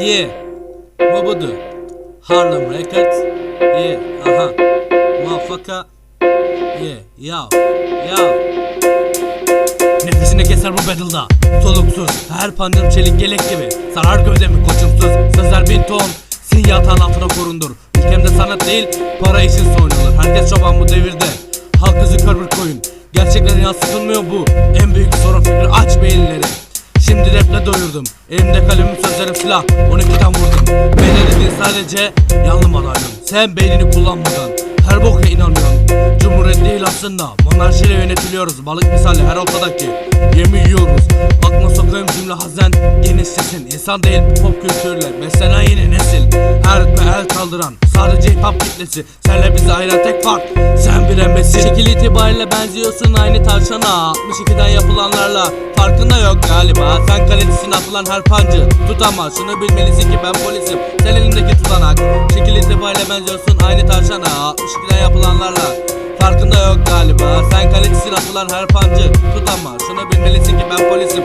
Yeah. Bu budur. Harlem Records. Yeah. Aha. Motherfucker. Yeah. Yo. Yo. Nefesini keser bu battle'da Soluksuz her pandım çelik gelek gibi Sarar gövdemi koçumsuz Sözler bin ton Sin yatağın altına korundur Ülkemde sanat değil para için soyunulur Herkes çoban bu devirde Halk kızı kör bir koyun Gerçekler yansıtılmıyor bu En büyük sorun fikri aç beyinleri Şimdi raple doyurdum. Elimde kalemim sözlerim silah. 12'den vurdum. Beynini sadece yanlı madalyon Sen beynini kullanmadan. Her boka inanmıyorsun Cumhuriyet değil aslında. Monarşiyle yönetiliyoruz. Balık misali her ortadaki. Yemi yiyoruz Sesin İnsan değil pop kültürle Beslenen yeni nesil. Her ritme el kaldıran Sadece hip hop kitlesi. Senle bizi ayıran tek fark Sen bir embesin Şekil itibariyle benziyorsun aynı tavşana 62'den yapılanlarla Farkında yok galiba. Sen kalecisin atılan her pancı Tutamaz. Şunu bilmelisin ki ben polisim Sen elindeki tutanak. Şekil itibariyle benziyorsun aynı tavşana 62'den yapılanlarla Farkında yok galiba. Sen kalecisin atılan her pancı Tutamaz. Şunu bilmelisin ki ben polisim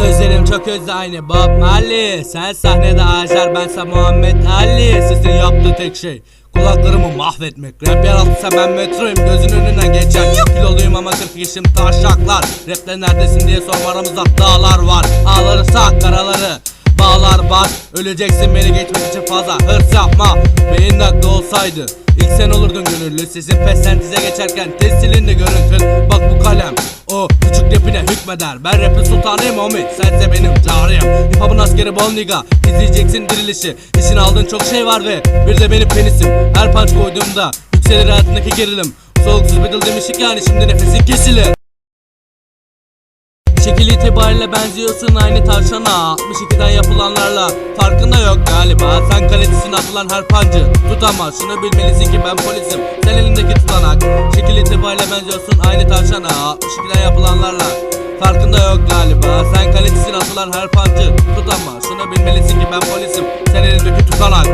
Sözlerim çok özlü aynı. Bob Marley Sen sahnede Acar bense Muhammed Ali. Sizin yaptığı tek şey Kulaklarımı mahvetmek. Rap yaratırsa ben metroyum gözün önünden geçen Kiloluyum ama 40 yaşım taşaklar. Rapte neredesin diye sorma aramızda dağlar var. Ağlarırsak karaları Bağlar bak Öleceksin beni geçmek için fazla hırs yapma. Beyin nakli olsaydı İlk sen olurdun gönüllü. Sesin pesentize geçerken tez silindi görüntün Bak bu kalem o küçük rapine hükmeder. Ben rapin sultanıyım homie Sense benim cariyem Hip hop'un askeri bol nigga İzleyeceksin dirilişi. İçine aldığın çok şey var ve Bir de benim penisim. Her punch koyduğumda Yükselir hayatındaki gerilim. Soğuksuz battle demişik yani şimdi nefesin kesilir Şekil itibariyle benziyorsun aynı tavşana. 62'den yapılanlarla Farkında yok galiba. Sen kalecisin atılan her pancı Tutamaz şunu bilmelisin ki ben polisim. Sen elindeki tutanak. Şekil itibariyle benziyorsun aynı tavşana. 62'den yapılanlarla Farkında yok galiba. Sen kalecisin atılan her pancı Tutamaz şunu bilmelisin ki ben polisim. Sen elindeki tutanak